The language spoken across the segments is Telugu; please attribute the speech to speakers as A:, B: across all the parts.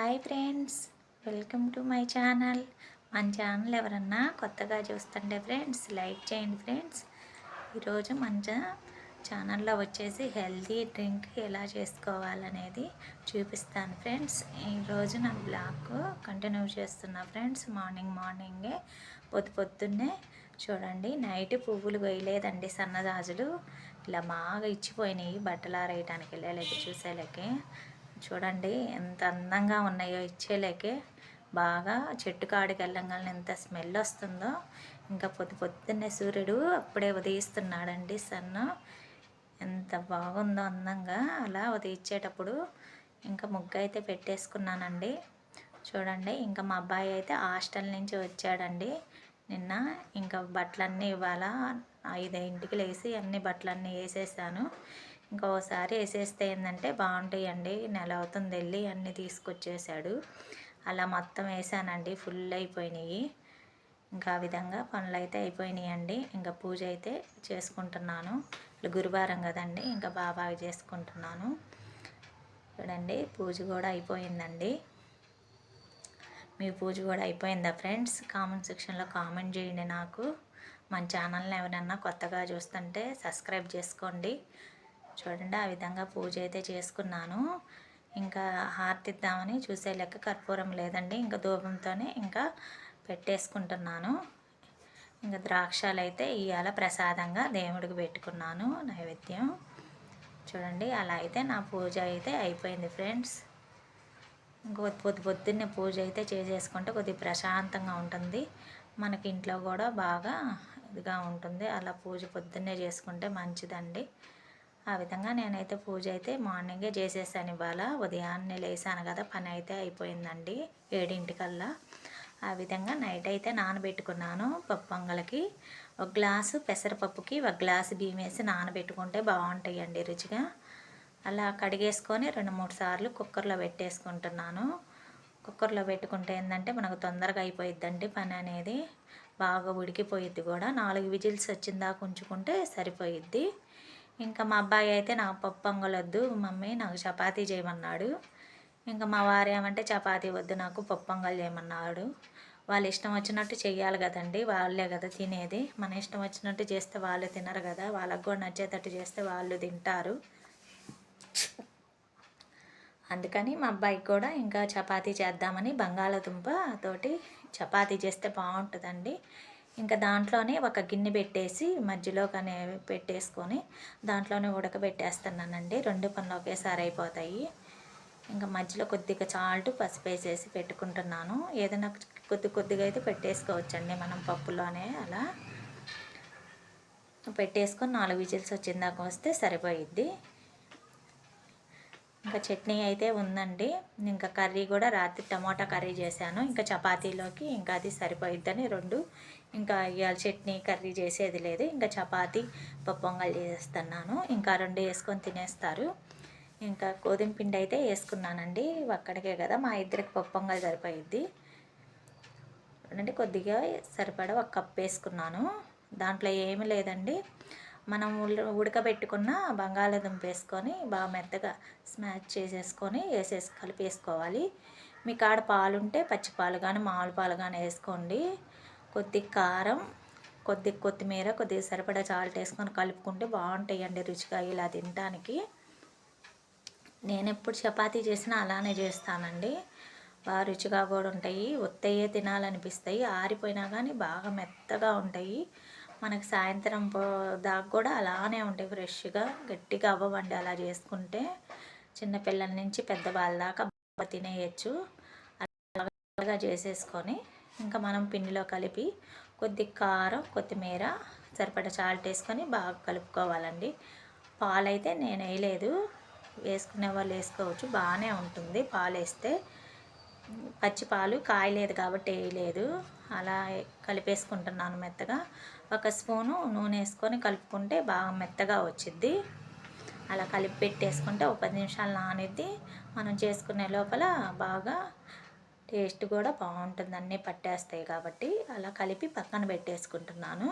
A: Hi friends welcome to my channel. మన ఛానల్ ఎవరన్నా కొత్తగా చూస్తుండే ఫ్రెండ్స్ లైక్ చేయండి ఫ్రెండ్స్. ఈరోజు మన ఛానల్లో వచ్చేసి హెల్తీ డ్రింక్ ఎలా చేసుకోవాలనేది చూపిస్తాను ఫ్రెండ్స్. ఈరోజు నా బ్లాగ్ కంటిన్యూ చేస్తున్నా ఫ్రెండ్స్. మార్నింగ్ మార్నింగే పొద్దు పొద్దున్నే చూడండి నైట్ పువ్వులు వేయలేదండి సన్నజాజులు ఇలా బాగా ఇచ్చిపోయినాయి బట్టలు ఆరేయటానికి వెళ్ళలేక చూసేలేకే. చూడండి ఎంత అందంగా ఉన్నాయో ఇచ్చేలేకే. బాగా చెట్టు కాడికి వెళ్ళంగానే ఎంత స్మెల్ వస్తుందో. ఇంకా పొద్దు పొద్దున్నే సూర్యుడు అప్పుడే ఉదయిస్తున్నాడండి సన్ను ఎంత బాగుందో అందంగా అలా ఉదయించేటప్పుడు ఇంకా ముగ్గు అయితే పెట్టేసుకున్నానండి. చూడండి ఇంకా మా అబ్బాయి అయితే హాస్టల్ నుంచి వచ్చాడండి. నిన్న ఇంకా బట్టలన్నీ ఇవాళ ఐదింటికి లేచి అన్ని బట్టలన్నీ వేసేసాను. ఇంకోసారి వేసేస్తే ఏంటంటే బాగుంటాయండి. నెల అవుతుంది వెళ్ళి అన్నీ తీసుకొచ్చేసాడు. అలా మొత్తం వేసానండి. ఫుల్ అయిపోయినాయి. ఇంకా ఆ విధంగా పనులు అయితే అయిపోయినాయండి. ఇంకా పూజ అయితే చేసుకుంటున్నాను. గురువారం కదండి. ఇంకా బాగా చేసుకుంటున్నాను. చూడండి పూజ కూడా అయిపోయిందండి. మీ పూజ కూడా అయిపోయిందా ఫ్రెండ్స్? కామెంట్ సెక్షన్లో కామెంట్ చేయండి నాకు. మన ఛానల్ని ఎవరైనా కొత్తగా చూస్తుంటే సబ్స్క్రైబ్ చేసుకోండి. చూడండి ఆ విధంగా పూజ అయితే చేసుకున్నాను. ఇంకా హార్తిద్దామని చూసే లెక్క కర్పూరం లేదండి. ఇంకా ధూపంతోనే ఇంకా పెట్టేసుకుంటున్నాను. ఇంకా ద్రాక్షాలు అయితే ఇవాళ ప్రసాదంగా దేవుడికి పెట్టుకున్నాను నైవేద్యం. చూడండి అలా అయితే నా పూజ అయితే అయిపోయింది ఫ్రెండ్స్. ఇంకో పొద్దు పొద్దున్నే పూజ అయితే చేసేసుకుంటే కొద్దిగా ప్రశాంతంగా ఉంటుంది. మనకి ఇంట్లో కూడా బాగా ఇదిగా ఉంటుంది. అలా పూజ పొద్దున్నే చేసుకుంటే మంచిదండి. ఆ విధంగా నేనైతే పూజ అయితే మార్నింగే చేసేసాను ఇవాళ. ఉదయాన్నే లేసాను కదా పని అయితే అయిపోయిందండి ఏడింటికల్లా. ఆ విధంగా నైట్ అయితే నానబెట్టుకున్నాను పప్పు పొంగలకి. ఒక గ్లాసు పెసరపప్పుకి ఒక గ్లాసు బియ్యం వేసి నానబెట్టుకుంటే బాగుంటాయండి రుచిగా. అలా కడిగేసుకొని రెండు మూడు సార్లు కుక్కర్లో పెట్టేసుకుంటున్నాను. కుక్కర్లో పెట్టుకుంటే ఏంటంటే మనకు తొందరగా అయిపోయిద్దండి పని అనేది. బాగా ఉడికిపోయిద్ది కూడా. నాలుగు విజిల్స్ వచ్చిందాక ఉంచుకుంటే సరిపోయిద్ది. ఇంకా మా అబ్బాయి అయితే నాకు పప్పు పొంగలొద్దు మమ్మీ నాకు చపాతీ చేయమన్నాడు. ఇంకా మా వారు ఏమంటే చపాతీ వద్దు నాకు పప్పు పొంగల్ చేయమన్నాడు. వాళ్ళ ఇష్టం వచ్చినట్టు చెయ్యాలి కదండి వాళ్ళే కదా తినేది. మన ఇష్టం వచ్చినట్టు చేస్తే వాళ్ళు తినరు కదా వాళ్ళకు కూడా నచ్చేటట్టు చేస్తే వాళ్ళు తింటారు. అందుకని మా అబ్బాయికి కూడా ఇంకా చపాతీ చేద్దామని బంగాళదుంప తోటి చపాతీ చేస్తే బాగుంటుందండి. ఇంకా దాంట్లోనే ఒక గిన్నె పెట్టేసి మధ్యలో కానీ పెట్టేసుకొని దాంట్లోనే ఉడకబెట్టేస్తున్నానండి. రెండు పనులు ఒకేసారి అయిపోతాయి. ఇంకా మధ్యలో కొద్దిగా చాల్ట్ పసుపు వేసేసి పెట్టుకుంటున్నాను. ఏదైనా కొద్ది కొద్దిగా అయితే పెట్టేసుకోవచ్చండి మనం పప్పులోనే అలా. పెట్టేసుకొని నాలుగు విజిల్స్ వచ్చిందాక వస్తే సరిపోయిద్ది. ఇంకా చట్నీ అయితే ఉందండి. ఇంకా కర్రీ కూడా రాత్రి టమాటా కర్రీ చేశాను. ఇంకా చపాతీలోకి ఇంకా అది సరిపోయిద్దని రెండు. ఇంకా ఇవాళ చట్నీ కర్రీ చేసేది లేదు. ఇంకా చపాతీ పప్పొంగలు చేస్తున్నాను. ఇంకా రెండు వేసుకొని తినేస్తారు. ఇంకా గోధుమ పిండి అయితే వేసుకున్నానండి. ఒక్కడికే కదా మా ఇద్దరికి పప్పొంగలు సరిపోయిద్ది. అంటే కొద్దిగా సరిపడా ఒక కప్ వేసుకున్నాను. దాంట్లో ఏమీ లేదండి. మనం ఉడకబెట్టుకున్న బంగాళాదుంప వేసుకొని బాగా మెత్తగా స్మాష్ చేసేసుకొని వేసేసి కలిపేసుకోవాలి. మీ కాడ పాలు ఉంటే పచ్చి పాలు కానీ మామూలు పాలు కానీ వేసుకోండి. కొద్ది కారం కొద్ది కొత్తిమీర కొద్దిగా సరిపడా చాల్ట్ వేసుకొని కలుపుకుంటే బాగుంటాయండి రుచిగా ఇలా తినడానికి నేను ఎప్పుడు చపాతీ చేసినా అలానే చేస్తానండి. బాగా రుచిగా కూడా ఉంటాయి. ఒత్తయ్యే తినాలనిపిస్తాయి. ఆరిపోయినా కానీ బాగా మెత్తగా ఉంటాయి. మనకి సాయంత్రం పో- దాకా కూడా అలానే ఉంటాయి ఫ్రెష్గా గట్టిగా అవ్వవండి అలా చేసుకుంటే చిన్నపిల్లల నుంచి పెద్దవాళ్ళ దాకా బాగా తినేయచ్చు. అలాగా చేసేసుకొని ఇంకా మనం పిండిలో కలిపి కొద్ది కారం కొత్తిమీర సరిపడా చాల్ట్ వేసుకొని బాగా కలుపుకోవాలండి. పాలైతే నేను వేయలేదు. వేసుకునే వాళ్ళు వేసుకోవచ్చు. బాగానే ఉంటుంది. పాలు వేస్తే పచ్చి పాలు కాయలేదు కాబట్టి వేయలేదు. అలా కలిపేసుకుంటున్నాను మెత్తగా. ఒక స్పూను నూనె వేసుకొని కలుపుకుంటే బాగా మెత్తగా వచ్చిద్ది. అలా కలిపి పెట్టేసుకుంటే ఒక పది నిమిషాలు నానిద్ది. మనం చేసుకునే లోపల బాగా టేస్ట్ కూడా బాగుంటుంది. అన్నీ పట్టేస్తాయి కాబట్టి అలా కలిపి పక్కన పెట్టేసుకుంటున్నాను.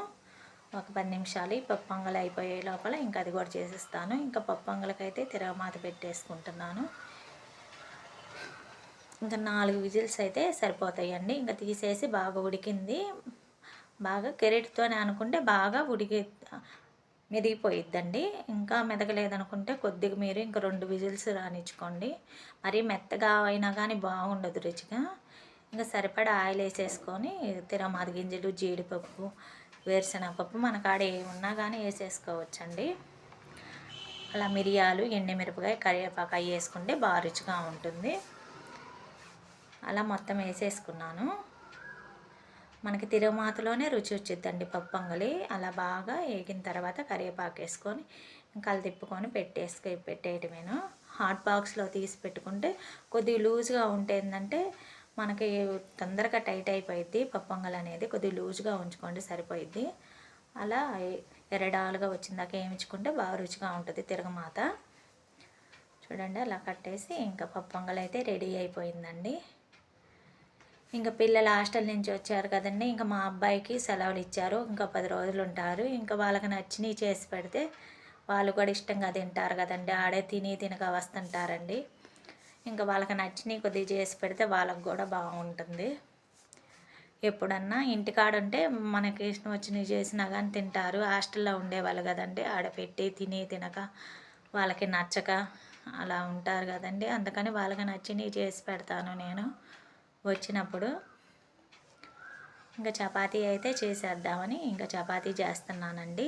A: ఒక పది నిమిషాలు. ఈ పప్పు అయిపోయే లోపల ఇంకా అది కూడా చేసేస్తాను. ఇంకా పప్పొంగలకైతే తిరగమాత పెట్టేసుకుంటున్నాను. ఇంకా నాలుగు విజిల్స్ అయితే సరిపోతాయండి. ఇంకా తీసేసి బాగా ఉడికింది. బాగా కెరెట్తోనే అనుకుంటే బాగా ఉడికి మెదిగిపోయిద్దండి. ఇంకా మెదగలేదనుకుంటే కొద్దిగా మీరు ఇంకా రెండు విజిల్స్ రానిచ్చుకోండి. మరీ మెత్తగా అయినా కానీ బాగుండదు రుచిగా. ఇంకా సరిపడా ఆయిల్ వేసేసుకొని తిరమాది గింజలు జీడిపప్పు వేరుశనగపప్పు మన కాడ ఏమున్నా కానీ వేసేసుకోవచ్చండి. అలా మిరియాలు ఎండుమిరపకాయ మిరపకాయ అవి వేసుకుంటే బాగా రుచిగా ఉంటుంది. అలా మొత్తం వేసేసుకున్నాను. మనకి తిరుమాతలోనే రుచి వచ్చిద్దండి పప్పు పొంగలి. అలా బాగా వేగిన తర్వాత కరివేపాకు వేసుకొని కళ్ళు తిప్పుకొని పెట్టేసుకు పెట్టేయటమేను. హాట్ బాక్స్లో తీసి పెట్టుకుంటే కొద్దిగా లూజ్గా ఉంటే ఏంటంటే మనకి తొందరగా టైట్ అయిపోయిద్ది. పప్పు అనేది కొద్దిగా లూజ్గా ఉంచుకోండి సరిపోయిద్ది. అలా ఎరడాలుగా వచ్చిందాక ఏమించుకుంటే బాగా రుచిగా ఉంటుంది తిరగమాత చూడండి అలా కట్టేసి ఇంకా పప్పు అయితే రెడీ అయిపోయిందండి. ఇంకా పిల్లలు హాస్టల్ నుంచి వచ్చారు కదండి. ఇంకా మా అబ్బాయికి సెలవులు ఇచ్చారు. ఇంకా పది రోజులు ఉంటారు. ఇంకా వాళ్ళకి నచ్చినవి చేసి పెడితే వాళ్ళు కూడా ఇష్టంగా తింటారు కదండి. ఆడే తిని తినక వస్తుంటారండి. ఇంకా వాళ్ళకి నచ్చినవి కొద్దిగా చేసి పెడితే వాళ్ళకి కూడా బాగుంటుంది. ఎప్పుడన్నా ఇంటికాడ ఉంటే మనకి ఇష్టం వచ్చినవి చేసినా కానీ తింటారు. హాస్టల్లో ఉండేవాళ్ళు కదండి. ఆడ పెట్టి తిని తినక వాళ్ళకి నచ్చక అలా ఉంటారు కదండి. అందుకని వాళ్ళకి నచ్చినవి చేసి పెడతాను నేను. వచ్చినప్పుడు ఇంకా చపాతీ అయితే చేసేద్దామని ఇంకా చపాతీ చేస్తున్నానండి.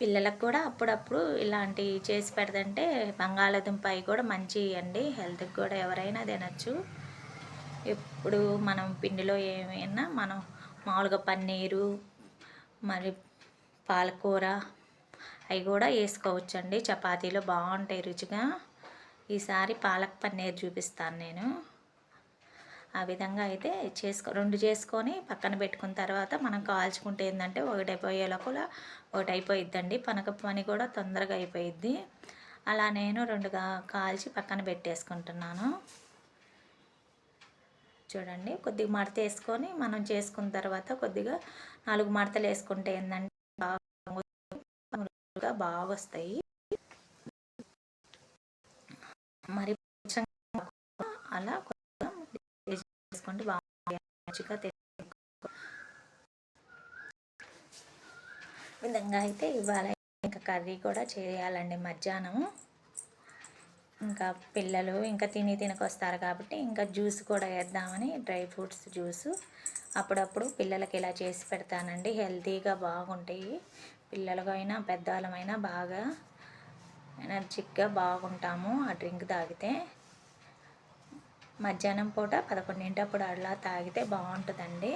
A: పిల్లలకు కూడా అప్పుడప్పుడు ఇలాంటివి చేసి పెడదంటే బంగాళాదుంప అవి కూడా మంచివి అండి హెల్త్కి కూడా ఎవరైనా తినచ్చు. ఎప్పుడు మనం పిండిలో ఏమైనా మనం మామూలుగా పన్నీరు మరి పాలకూర అవి కూడా వేసుకోవచ్చండి. చపాతీలో బాగుంటాయి రుచిగా. ఈసారి పాలక్ పన్నీర్ చూపిస్తాను నేను. ఆ విధంగా అయితే చేసుకో రెండు చేసుకొని పక్కన పెట్టుకున్న తర్వాత మనం కాల్చుకుంటే ఏంటంటే ఒకటి అయిపోయే లోపల ఒకటి అయిపోయిద్దండి పనక పని కూడా తొందరగా అయిపోయిద్ది. అలా నేను రెండుగా కాల్చి పక్కన పెట్టేసుకుంటున్నాను. చూడండి కొద్దిగా మడత వేసుకొని మనం చేసుకున్న తర్వాత కొద్దిగా నాలుగు మడతలు వేసుకుంటే ఏంటంటే బాగా బాగా వస్తాయి మరి అలా రుచిగా విధంగా అయితే ఇవాళ ఇంకా కర్రీ కూడా చేయాలండి మధ్యాహ్నం ఇంకా పిల్లలు ఇంకా తిని తినకొస్తారు కాబట్టి ఇంకా జ్యూస్ కూడా వేద్దామని డ్రై ఫ్రూట్స్ జ్యూస్ అప్పుడప్పుడు పిల్లలకి ఇలా చేసి పెడతానండి. హెల్తీగా బాగుంటాయి. పిల్లలకైనా పెద్దవాళ్ళమైనా బాగా ఎనర్జిక్గా బాగుంటాము ఆ డ్రింక్ తాగితే. మధ్యాహ్నం పూట పదకొండింటప్పుడు అలా తాగితే బాగుంటుందండి.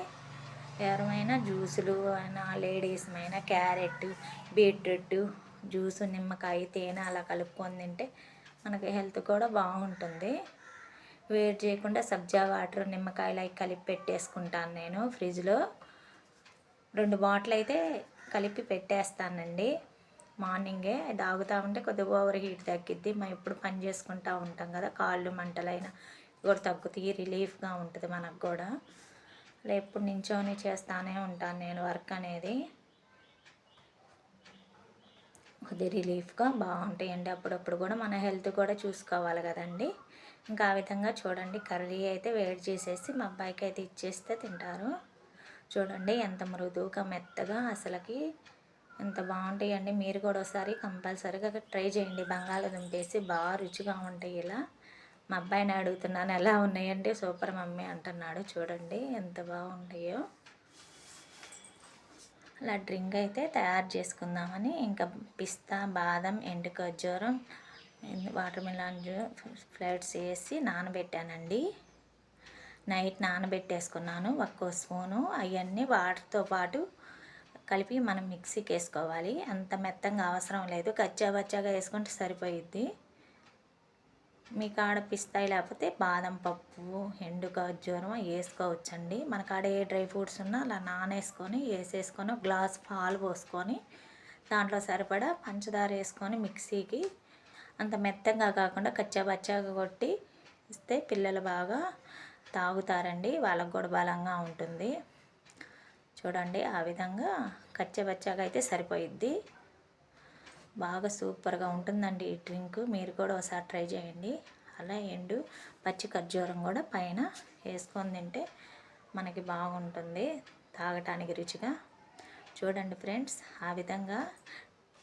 A: ఎవరమైనా జ్యూసులు అయినా లేడీస్మైనా క్యారెట్ బీట్రూట్ జ్యూసు నిమ్మకాయ తేనె అలా కలుపుకొని తింటే మనకి హెల్త్ కూడా బాగుంటుంది. వేడి చేయకుండా సబ్జా వాటర్ నిమ్మకాయలు అవి కలిపి పెట్టేసుకుంటాను నేను ఫ్రిడ్జ్లో. రెండు బాటిల్ అయితే కలిపి పెట్టేస్తానండి. మార్నింగే తాగుతూ ఉంటే కొద్దిగా ఓవర్ హీట్ తగ్గిద్ది. మనం ఎప్పుడు పని చేసుకుంటూ ఉంటాం కదా కాళ్ళు మంటలైనా కూడా తగ్గుతాయి రిలీఫ్గా ఉంటుంది మనకు కూడా. ఎప్పుడు నించొని చేస్తానే ఉంటాను నేను వర్క్ అనేది. కొద్ది రిలీఫ్గా బాగుంటాయండి. అప్పుడప్పుడు కూడా మన హెల్త్ కూడా చూసుకోవాలి కదండి. ఇంకా ఆ విధంగా చూడండి. కర్రీ అయితే వేడి చేసేసి మా అబ్బాయికి అయితే ఇచ్చేస్తే తింటారు. చూడండి ఎంత మృదువుగా మెత్తగా అసలుకి ఎంత బాగుంటాయండి. మీరు కూడా ఒకసారి కంపల్సరీగా ట్రై చేయండి. బంగాళాదుంపేసి బాగా రుచిగా ఉంటాయి ఇలా. మా అబ్బాయిని అడుగుతున్నాను ఎలా ఉన్నాయండి? సూపర్ మమ్మీ అంటున్నాడు. చూడండి ఎంత బాగున్నాయో అలా డ్రింక్ అయితే తయారు చేసుకుందామని ఇంకా పిస్తా బాదం ఎండు ఖర్జూరం వాటర్ మిలాన్ ఫ్లైట్స్ వేసి నానబెట్టానండి. నైట్ నానబెట్టేసుకున్నాను. ఒక్కో స్పూను అవన్నీ వాటర్తో పాటు కలిపి మనం మిక్సీకి వేసుకోవాలి. అంత మెత్తంగా అవసరం లేదు. కచ్చా బచ్చాగా వేసుకుంటే సరిపోయిద్ది. మీ కాడ పిస్తాయి లేకపోతే బాదం పప్పు ఎండు ఖర్జూరం వేసుకోవచ్చండి. మన కాడ ఏ డ్రై ఫ్రూట్స్ ఉన్నా అలా నానేసుకొని వేసేసుకొని గ్లాస్ పాలు పోసుకొని దాంట్లో సరిపడా పంచదార వేసుకొని మిక్సీకి అంత మెత్తంగా కాకుండా కచ్చాబచ్చాగా కొట్టి ఇస్తే పిల్లలు బాగా తాగుతారండి. వాళ్ళకు కూడా బలంగా ఉంటుంది. చూడండి ఆ విధంగా కచ్చబచ్చాగా అయితే సరిపోయిద్ది. బాగా సూపర్గా ఉంటుందండి ఈ డ్రింక్. మీరు కూడా ఒకసారి ట్రై చేయండి. అలా ఎండు పచ్చి ఖర్జూరం కూడా పైన వేసుకొని తింటే మనకి బాగుంటుంది. తాగటానికి రుచిగా. చూడండి ఫ్రెండ్స్ ఆ విధంగా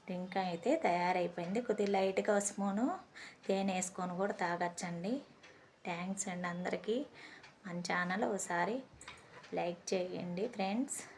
A: డ్రింక్ అయితే తయారైపోయింది. కొద్దిగా లైట్గా ఒక స్పూను తేనె వేసుకొని కూడా తాగొచ్చండి. థ్యాంక్స్ అండి అందరికీ. మన ఛానల్ ఒకసారి లైక్ చేయండి ఫ్రెండ్స్.